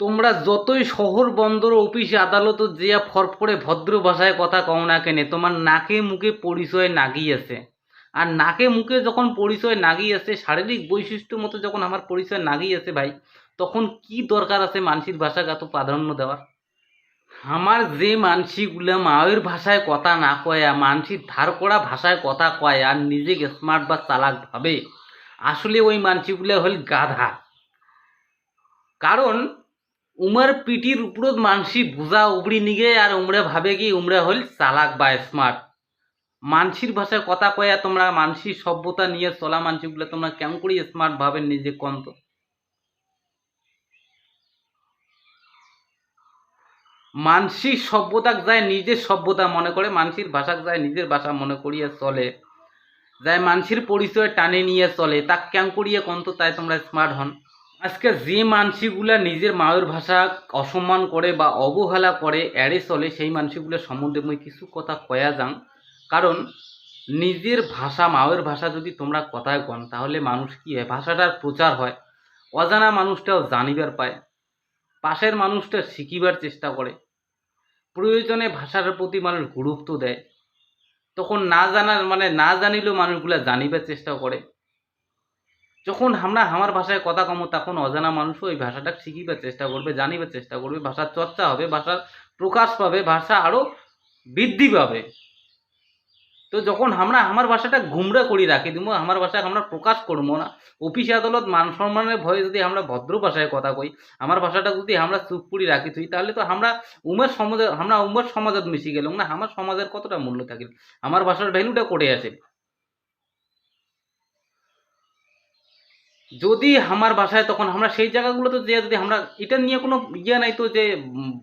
তোমরা যতই শহর বন্দর অফিস আদালত জিয়া ফরফরে ভদ্র ভাষায় কথা কও না কেনে, তোমার নাকে মুখে পরিচয় নাগি আছে আর নাকে মুখে যখন পরিচয় নাগি আছে শারীরিক বৈশিষ্ট্য মতো যখন আমার পরিচয় নাগি আছে ভাই, তখন কি দরকার আছে মানসির ভাষাকে এত প্রাধান্য দেওয়ার? আমার যে মানসিগুলা মায়ের ভাষায় কথা না কয়া মানসির ধার করা ভাষায় কথা কয়, আর নিজেকে স্মার্ট বা চালাক ভাবে, আসলে ওই মানসিগুলা হল গাধা। কারণ উমার পিটির উপরত মানসি বোঝা উবড়ি নিগে আর উমরা ভাবে কি উমরা হল চালাক বা স্মার্ট মানসির ভাষায় কথা কয়া তোমরা মানসির সভ্যতা নিয়ে চলা মানসি মানসিগুলো তোমরা কেমন করে স্মার্ট ভাবে নিজে কন্ত মানসিক সভ্যতাক যায় নিজের সভ্যতা মনে করে, মানসির ভাষাক যায় নিজের ভাষা মনে করিয়ে চলে। যায় মানসির পরিচয় টানে নিয়ে চলে, তাক কেন করিয়ে কন্ত তাই তোমরা স্মার্ট হন। আজকে যে মানসিগুলা নিজের মায়ের ভাষা অসম্মান করে বা অবহেলা করে এড়ে চলে, সেই মানসিগুলো সম্বন্ধে মই কিছু কথা কয়া যাং। কারণ নিজের ভাষা, মায়ের ভাষা যদি তোমরা কথায় কন, তাহলে মানুষ কি হয়? ভাষাটার প্রচার হয়। অজানা মানুষটাও জানিবার পায়। পাশের মানুষটা শিখিবার চেষ্টা করে। প্রয়োজনে ভাষার প্রতি মানুষ গুরুত্ব দেয়। তখন না জানার মানে না জানিলেও মানুষগুলা জানিবার চেষ্টা করে। যখন আমরা আমার ভাষায় কথা কমো, তখন অজানা মানুষও ওই ভাষাটা শিখিবার চেষ্টা করবে জানিবার চেষ্টা করবে, ভাষার চর্চা হবে, ভাষার প্রকাশ পাবে, ভাষা আরও বৃদ্ধি পাবে। তো যখন আমরা আমার ভাষাটা গুমরা করি, রাখি দিব, আমার ভাষা আমরা প্রকাশ করব না, অফিস আদালত মান সম্মানের ভয়ে যদি আমরা ভদ্র ভাষায় কথা কই, আমার ভাষাটা যদি আমরা চুপ করি রাখি তুই, তাহলে তো আমরা উমের সমাজে, আমরা উমের সমাজত মিশি গেলাম না, আমার সমাজের কতটা মূল্য থাকে আমার ভাষার ভ্যালুটা করে আছে? যদি আমার ভাষায় তখন আমরা সেই জায়গাগুলোতে যে যদি আমরা, এটা নিয়ে কোনো ইয়ে নাই তো যে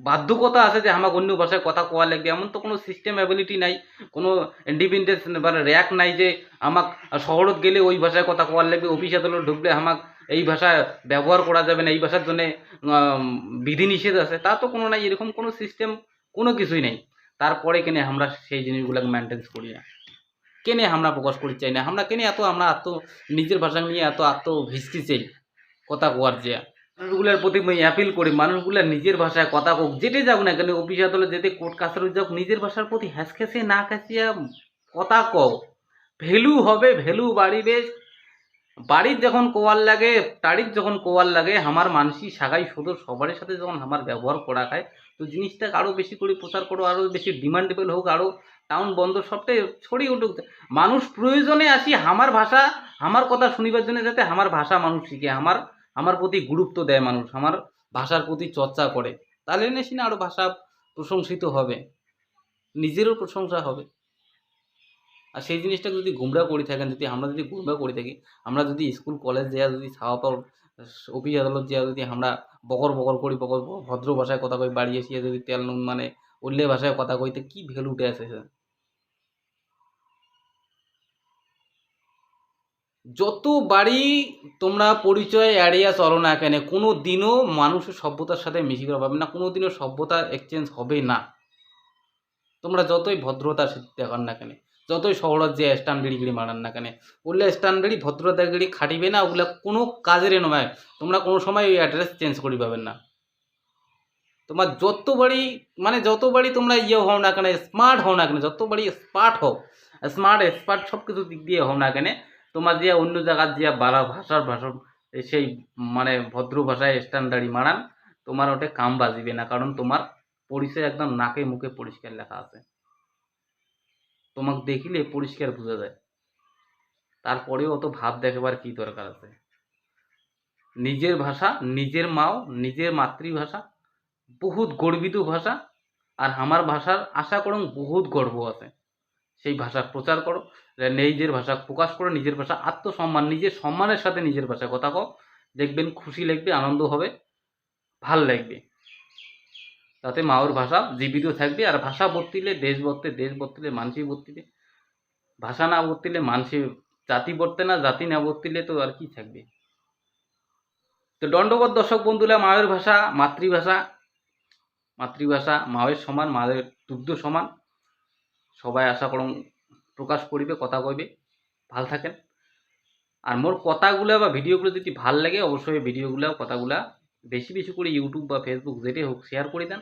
বাধ্যকতা আছে যে আমাকে অন্য ভাষায় কথা কোয়া লাগবে, এমন তো কোনো সিস্টেম অ্যাবিলিটি নাই, কোনো ইন্ডিপেন্ডেন্স মানে র্যাক নাই যে আমাক শহরত গেলে ওই ভাষায় কথা কোয়ার লাগবে অফিস আদালত ঢুকলে আমাক এই ভাষা ব্যবহার করা যাবে না, এই ভাষার জন্য বিধিনিষেধ আছে, তা তো কোনো নাই, এরকম কোনো সিস্টেম কোনো কিছুই নেই। তারপরে কিনে আমরা সেই জিনিসগুলোকে মেনটেন্স করি না। কেনে আমরা প্রকাশ করি চাই না? আমরা কেনে এত আমরা এত নিজের ভাষা নিয়ে এত আত্ম ভিসকি চাই? কথা কোয়ার যে মানুষগুলোর প্রতি আমি অ্যাপিল করি, মানুষগুলো নিজের ভাষায় কথা কোক যেতে যাক না কেন অফিস আদালত যেতে কোর্ট কাছারি যাক, নিজের ভাষার প্রতি হ্যাস খেসে না খেসিয়া কথা কও। ভ্যালু হবে, ভ্যালু বাড়িবে বাড়ির যখন কোয়াল লাগে, তারিখ যখন কোয়াল লাগে, আমার মানসি সাগাই সদর সবার সাথে যখন আমার ব্যবহার করা খায় তো জিনিসটাকে আরও বেশি করে প্রচার করো আরও বেশি ডিমান্ডেবল হোক আরও টাউন বন্দর সবটাই ছড়িয়ে উঠুক। মানুষ প্রয়োজনে আসি আমার ভাষা, আমার কথা শুনিবার জন্য যাতে আমার ভাষা মানুষ শিখে, আমার আমার প্রতি গুরুত্ব দেয় মানুষ, আমার ভাষার প্রতি চর্চা করে। তাহলে নেছি না আরও ভাষা প্রশংসিত হবে, নিজেরও প্রশংসা হবে। আর সেই জিনিসটা যদি গুমরা করে থাকেন, যদি আমরা যদি গুমরা করে থাকি, আমরা যদি স্কুল, কলেজ যাওয়া যদি পাওয়ার অফিস আদালত যাওয়া যদি আমরা বকর বকর করি, বকর ভদ্র ভাষায় কথা কই, বাড়ি এসে যদি তেল নুন মানে উল্লে ভাষায় কথা কইতে কি ভ্যালু উঠে আসে যত বাড়ি তোমরা পরিচয় এড়িয়া চলো না কেন কোনো দিনও মানুষের সভ্যতার সাথে মিশিয়ে পাবে না কোনো দিনও সভ্যতা এক্সচেঞ্জ হবে না। তোমরা যতই ভদ্রতা দেখান না কেন। যতই শহরের যে স্ট্যান্ডার্ড গিরি মারান না কেন ওগুলো স্ট্যান্ডার্ডই ভদ্রতা গিরি খাটিবে না ওগুলা কোনো কাজের নয়। তোমরা কোনো সময় ওই অ্যাড্রেস চেঞ্জ করি পাবেন না। তোমার যত বাড়ি মানে যত বাড়ি তোমরা ইয়ে হও না কেন স্মার্ট হও না কেন, যত বাড়ি স্মার্ট হও স্মার্ট স্মার্ট সব কিছু দিক দিয়ে হও না কেন, তোমার যে অন্য জায়গার যে বালা ভাষার ভাষা সেই মানে ভদ্র ভাষায় স্ট্যান্ডার্ডই মারান, তোমার ওটা কাম বাজিবে না কারণ তোমার পরিচয় একদম নাকে মুখে পরিষ্কার লেখা আছে। তোমাকে দেখিলে পরিষ্কার বোঝা যায়। তারপরেও অত ভাব দেখাবার কি দরকার আছে? নিজের ভাষা, নিজের মাও, নিজের মাতৃভাষা, বহুত গর্বিত ভাষা, আর আমার ভাষার আশা করুন বহুত গর্ব আছে। সেই ভাষা প্রচার করো নিজের ভাষা প্রকাশ করো নিজের ভাষা আত্মসম্মান, নিজের সম্মানের সাথে নিজের ভাষায় কথা কও। দেখবেন খুশি লাগবে, আনন্দ হবে, ভালো লাগবে। তাতে মাওর ভাষা জীবিত থাকবে। আর ভাষা বর্তিলে দেশ বর্তে দেশ বর্তিলে মানসি বর্তিলে ভাষা না বর্তিলে মানসি জাতি বর্তে না, জাতি না বর্তিলে তো আর কি থাকবে? তো দণ্ডবোধ দর্শক বন্ধুরা মায়ের ভাষা মাতৃভাষা মাতৃভাষা মায়ের সমান মায়ের দুগ্ধ সমান। সবাই আশা করুন প্রকাশ করিবে, কথা কইবে। ভালো থাকেন। আর মোর কথাগুলো বা ভিডিওগুলো যদি ভালো লাগে, অবশ্যই ভিডিওগুলো, কথাগুলা বেশি বেশি করে ইউটিউব বা ফেসবুক যেটাই হোক শেয়ার করে দেন।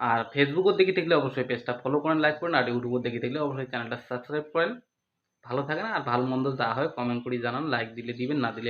আর ফেসবুকও দেখে থাকলে অবশ্যই পেজটা ফলো করেন লাইক করেন, আর ইউটিউবও দেখে থাকলে অবশ্যই চ্যানেলটা সাবস্ক্রাইব করেন। ভালো থাকেন আর ভালো মন্দ যা হয় কমেন্ট করে জানান লাইক দিলে দিবেন, না দিলে